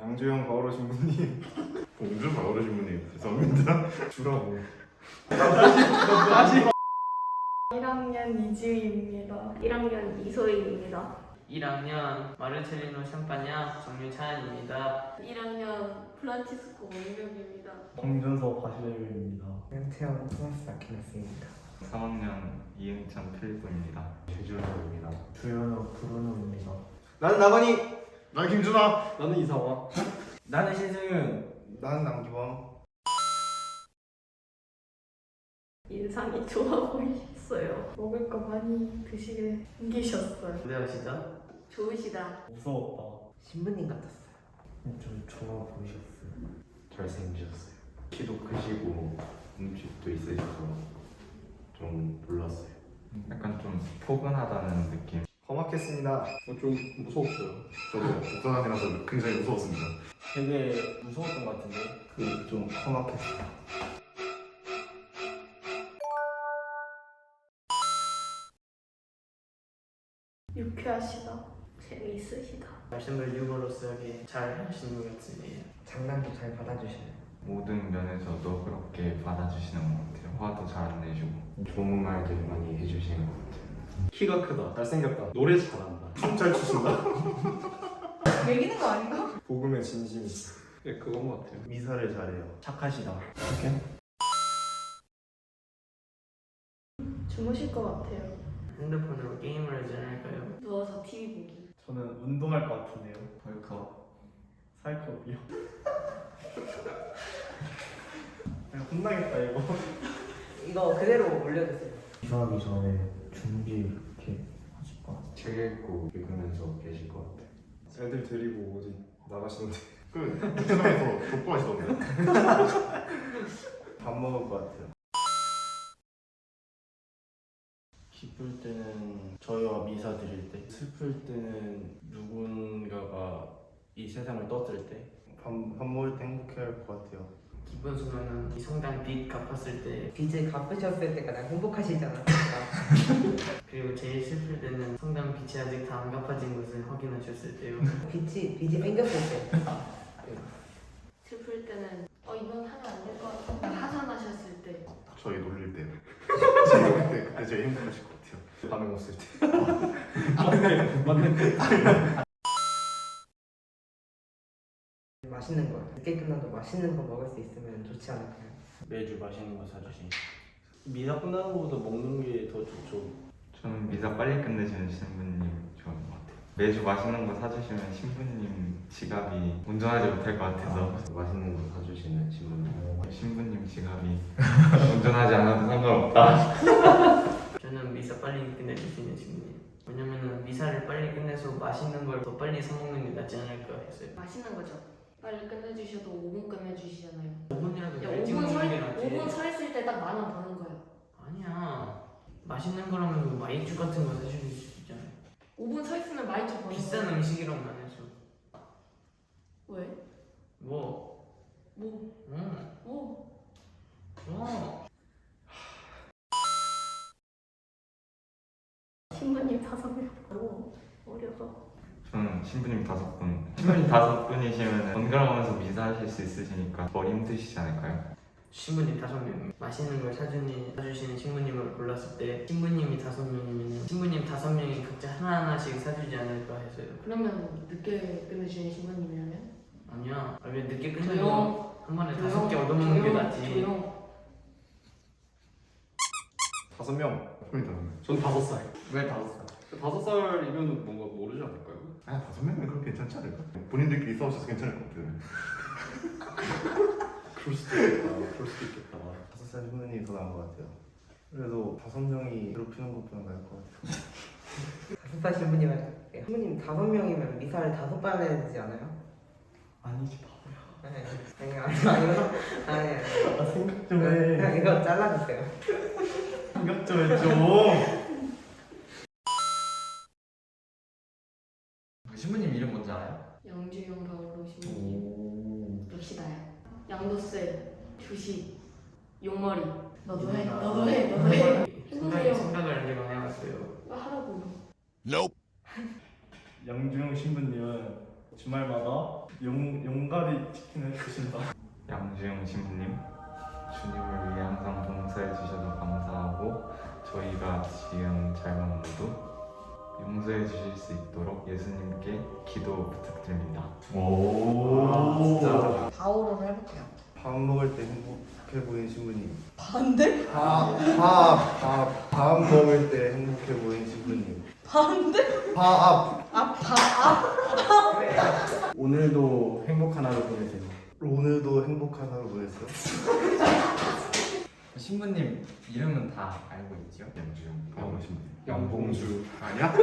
양조영 바오로 신부님 공주 바오로 신부님 죄송합니다. 주라고 1학년 이지우입니다. 1학년 이소희입니다. 1학년 마르첼리노 샴파냐 정유찬입니다. 1학년 프란치스코 원경입니다. 홍준서 바실레입니다. 태양 토마스 아키나스입니다. 3학년 이응찬 필리프입니다. 최준호입니다. 주연우 브루노입니다. 나는 나건이 나 김준아. 나는 이상화. 나는 신승윤. 나는 남기범 인상이 좋아 보이셨어요. 먹을 거 많이 드시게 생기셨어요. 어디하시죠? 좋으시다. 무서웠다. 신부님 같았어요. 좀 좋아 보이셨어요. 잘생기셨어요. 키도 크시고 음식도 있으셔서 좀 놀랐어요. 약간 좀 포근하다는 느낌. 험악했습니다 좀 무서웠어요. 저도 복사람이라서 굉장히 무서웠습니다. 되게 무서웠던 것 같은데. 그좀 험악했어 유쾌하시다. 재미있으시다. 말씀을 유머러스하게 잘 하시는 것 같습니다. 장난도 잘 받아주시네요. 모든 면에서도 그렇게 받아주시는 것 같아요. 화도 잘 안 내주고. 좋은 말들 많이 해주시는 것 같아요. 키가 크다. 잘생겼다. 노래 잘한다. 춤잘 추신다. 매기는 거 아닌가? 복음의 진심이 네, 그건 것 같아요. 미사를 잘해요 착하시다. 주무실 것 같아요. 핸드폰으로 게임을 하지 않을까요? 누워서 TV 보기. 저는 운동할 것 같은데요. 벌컥. 살컵이요. 그냥 혼나겠다 이거. 이거 그대로 올려주세요. 이사하기 전에 준비 이렇게 하실 것 같아요. 책 읽고 읽으면서 계실 것 같아요. 애들 데리고 어디 나가시는데 그 족구하시던데. 밥 먹을 것 같아요 기쁠 때는 저희와 미사 드릴 때, 슬플 때는 누군가가 이 세상을 떴을 때, 밥, 밥 먹을 때 행복해할 것 같아요 기쁜 순간은 이 성당 빚 갚았을 때 빚을 갚으셨을 때 가장 행복하시지 않았을까? 그리고 제일 슬플 때는 성당 빚이 아직 다 안 갚아진 것을 확인하셨을 때요. 빚이 빚이 생겼을 때. 슬플 때는 어 이건 하면 안 될 것 같아. 하산하셨을 때. 저희 놀릴 때. 제가 그때 그때 제일 행복하실 것 같아요. 반응 없을 때 맞네, 맞네. 맛있는 거. 늦게 끝나도 맛있는 거 먹을 수 있으면 좋지 않을까요? 매주 맛있는 거 사주시. 미사 끝나는 것보다 먹는 게 더 좋죠. 저는 미사 빨리 끝내시는 신부님 좋은 것 같아요. 매주 맛있는 거 사주시면 신부님 지갑이 운전하지 못할 것 같아서 맛있는 거 사주시는 신부님. 신부님 지갑이 운전하지 않아도 상관없다. 저는 미사 빨리 끝내주시는 신부님. 왜냐면은 미사를 빨리 끝내서 맛있는 걸 더 빨리 사 먹는 게 낫지 않을까 했어요. 맛있는 거죠. 빨리 끝내주셔도 5분 끝내주시잖아요. 5분이라도 야, 일찍 5분 서, 먹는 게 낫지. 5분 서 있을 때 딱 만 원 버는 거예요. 아니야. 맛있는 거라면 뭐 마이쮸 같은 거 사줄 수 있잖아요. 5분 서 있으면 많이 좀 버는 비싼 거예요. 음식이라고 안 해줘. 왜? 뭐? 뭐? 응. 뭐? 뭐? 신부님 다섯 명. 저는 신부님 다섯 분. 신부님 다섯 분이시면 번갈아가면서 미사하실 수 있으시니까 더 힘드시지 않을까요? 신부님 다섯 명 맛있는 걸 사주니 사주시는 신부님을 골랐을 때 신부님이 다섯 명이면 신부님 다섯 명이 각자 하나 하나씩 사주지 않을까 해서요. 그러면 늦게 끝내주는 신부님이라면? 아니야. 아, 왜 늦게 끝내고 조용. 한 번에 다섯 개 얻어먹는 게 조용. 낫지. 조용. 다섯 명. 전 다섯 살. 왜 다섯 살? 다섯 살이면 뭔가 모르지 않을까요? 아 다섯 명이면 그럼 괜찮지 않을까? 본인들끼리 싸우셔서 괜찮을 것 같아요. 그럴 수도 있겠다. 그럴 수도 있겠다. 다섯 살 신부님이 더 나은 것 같아요 그래도 다섯 명이 괴롭히는 것보다 나을 것 같아요 다섯 살 신부님 할게요. 신부님 다섯 명이면 미사를 다섯 번 해야 되지 않아요? 아니지 바보야. 아니 아니 아니 아니 아니 아니. 아 생각 좀 해. 그냥 이거 잘라주세요. 생각 좀해 좀. 양도세, 주식, 용머리. 너도 해. 너도 해. 너도 해. 생각, 해보세요. 생각을 아직 안 해봤어요. 뭐 하라고요. 양주영 신부님은 주말마다 용, 용가리 치킨을 드신다. 양주영 신부님 주님을 위해 항상 봉사해 주셔서 감사하고 저희가 지은 잘못도 용서해 주실 수 있도록 예수님께 기도 부탁드립니다. 오, 진짜. 바오로 해볼게요. 밥 먹을 때 행복해 보이는 신부님. 반대? 밥, 밥, 밥, 밥 먹을 때 행복해 보이는 신부님. 반대? 밥, 아파 아 오늘도 행복한 하루 보내세요. 오늘도 행복한 하루 보냈어. 신부님 이름은 다 알고 있죠? 양주영 바로 신부님. 양봉주. 아니야?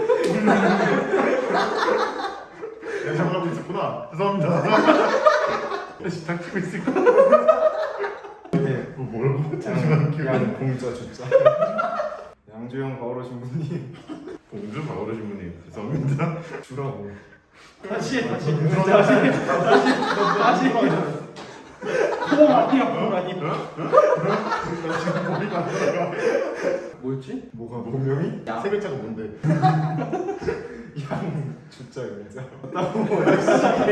내 생각하고 있었구나. 죄송합니다. 다시 닥치고 있을까? 잠시만 기억. 양봉자 주자. 양주영 바오로 신부님. 봉주 바오로 신부님. 죄송합니다. 주라고. 다시 해, 다시. 다시 다시. 뭐 아니야, 뭐 아니야. 나 지금 머리가 안 돌아가. 뭐였지? 뭐가 본명이? 야. 세 글자가 뭔데? 양 주자 영자.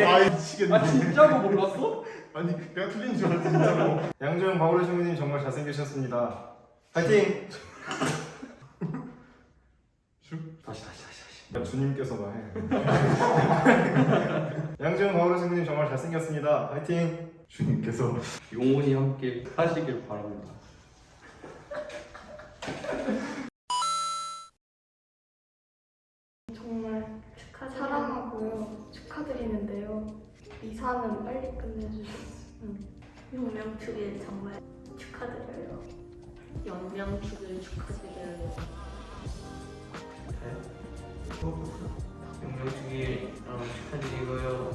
아이 미치겠네. 아, 진짜로 몰랐어? 아니 내가 틀린 줄 알았지 진짜로. 양주영 바오로 신부님 정말 잘생기셨습니다. 파이팅. 슉. 다시 다시 다시 다시. 야, 주님께서만 해. 양주영 바오로 신부님 정말 잘생겼습니다. 파이팅. 주님께서 영원히 함께 하시길 바랍니다. 정말 사랑하고요. 축하드리는데요. 이사는 빨리 끝내주셨으면 용명축일 정말 축하드려요. 영명축을 축하드려요. 영명축일 어, 축하드리고요.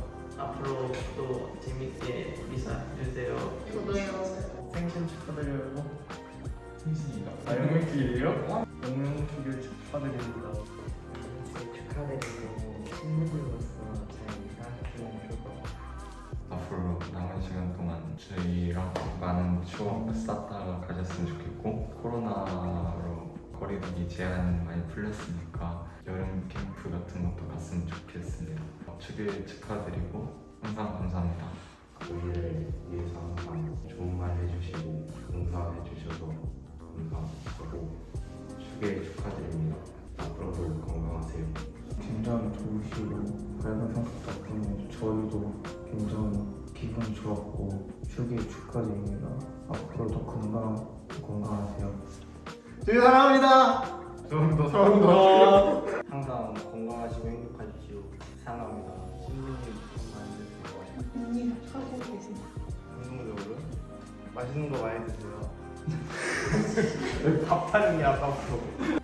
앞으로 또 재밌게 미사 해주세요. 저도요. 생신 축하드려요. 승신이가 아 영명길이에요? 영명축일 축하드립니다. 축하드리고 잘 이사했으면 좋을 것 같아요. 앞으로 남은 시간 동안 저희랑 많은 추억 쌓다가 가셨으면 좋겠고 코로나로 거리두기 제한 많이 풀렸으니까 여름 캠프 같은 것도 갔으면 좋겠습니다. 축일 축하드리고 항상 감사합니다. 저희를 위해서 항상 좋은 말 해주시고 봉사해 주셔서 감사하고 축에 축하드립니다. 앞으로도 건강하세요. 굉장히 좋으시고 밝은 성격 덕분에 저희도 굉장히 기분이 좋았고 축일 축하드립니다. 앞으로도 건강 건강하세요. 저희 사랑합니다. 죄송합니다. 사랑합니다. 항상 건강하시고 행복하십시오. 사랑합니다. 긍정적으로 맛있는 거 많이 드세요. 밥 타는 게 아까부터.